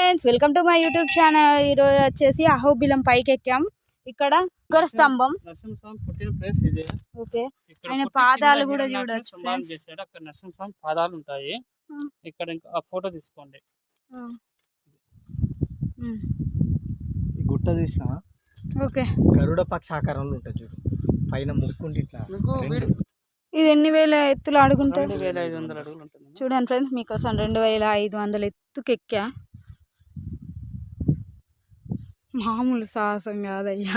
Friends welcome to my YouTube channel. ఈరోజు వచ్చేసి అహోబిలం పైకి ఎక్కాం ఇక్కడ ఉగ్ర స్తంభం. ఓకే. ఇక్కడ ఆయన పాదాలు కూడా చూడొచ్చు. చేశాడు. అక్కడ నరసింహస్వామి పాదాలు ఉంటాయి. ఇక్కడ ఇంకా ఆ ఫోటో తీసుకోండి. గుట్ట చూసిన ఓకే. గరుడ పక్ష ఆకారంలో ఉంటుంది చూడు. పైన ముక్కుండి ఇట్లా ఇది ఎన్ని వేల ఎత్తులు ఉంటుంది. చూడండి ఫ్రెండ్స్ మీకోసం రెండు వేల ఐదు వందల ఎత్తుకు ఎక్కా మామూలు సాహసం కాదయ్యా.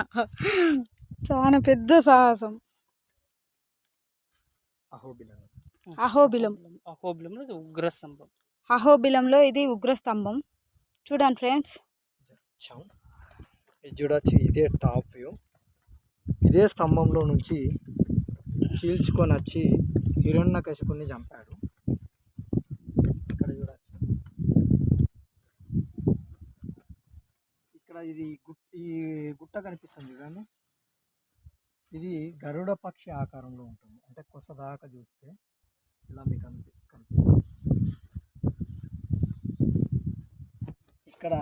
చాలా పెద్ద సాహసం. అహోబిలం. అహోబిలం. అహోబిలంలో ఇది ఉగ్ర స్తంభం. అహోబిలంలో ఇది ఉగ్రస్తంభం చూడండి ఫ్రెండ్స్. ఇది చూడొచ్చు ఇదే టాప్ వ్యూ. ఇదే స్తంభంలో నుంచి చీల్చుకొని వచ్చి హిరణ్య కశిపుని చంపాడు ఇక్కడ చూడొచ్చు ఇక్కడ ఇది ఈ గుట్ట కనిపిస్తుంది చూడండి ఇది గరుడ పక్షి ఆకారంలో ఉంటుంది అంటే కొస దాకా చూస్తే ఇలా మీకు కనిపి కనిపిస్తుంది ఇక్కడ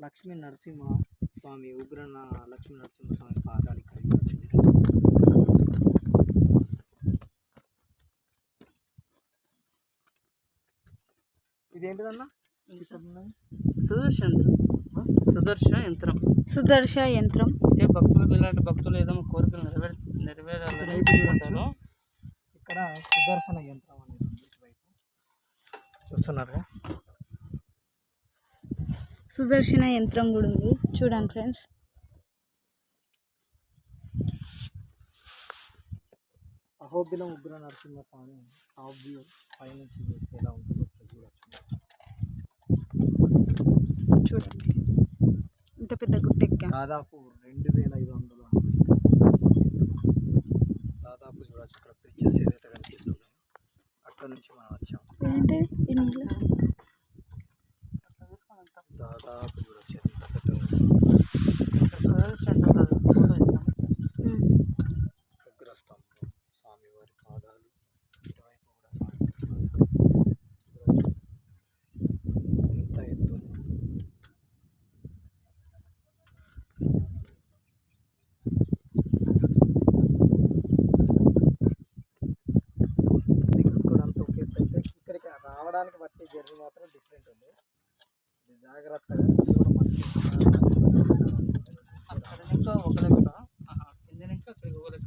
లక్ష్మీ నరసింహ స్వామి ఉగ్ర న- లక్ష్మీ నరసింహ స్వామి పాదాలు ఇక్కడ. ఇదేంటిదన్నా? సుదర్శన సుదర్శన యంత్రం. సుదర్శ యంత్రం. ఇదే భక్తులు ఇలాంటి భక్తులు ఏదైనా కోరికలు నెరవేర్ నెరవేరాలని కోరుకుంటారో ఇక్కడ సుదర్శన యంత్రం అనేది చూస్తున్నారుగా? సుదర్శన యంత్రం కూడా ఉంది. చూడండి ఫ్రెండ్స్. అహోబిలం ఉగ్ర నరసింహ స్వామి టాప్ వ్యూ పైనుంచి చూస్తే ఎలా ఉంటుందో చూడొచ్చు. చూడండి. ఇంత పెద్ద గుట్ట ఎక్కాం దాదాపు రెండు వేల ఐదు వందల. దాదాపు చూడొచ్చు ఇక్కడ పిక్చర్స్ ఏదైతే కనిపిస్తుందో. అక్కడ నుంచి మనం వచ్చాం. ఏంటి? దాదాపు చూడొచ్చు ఎంత పెద్దగా సుదర్శన ఫోటో ఇస్తాం ఉమ్. ఉగ్ర స్తంభం స్వామివారి పాదాలు ఇటువైపు కూడా స్వామి పాదాలు. ఎంత ఎత్తు ఇక్కడ కూడా అంత ఒక ఎత్తు అయితే ఇక్కడికి బట్టి జర్నీ మాత్రం డిఫరెంట్ ఉంది. ఇది జాగ్రత్తగా ఇంకా ఒక లెక్క కింద అక్కడికి ఒక లెక్క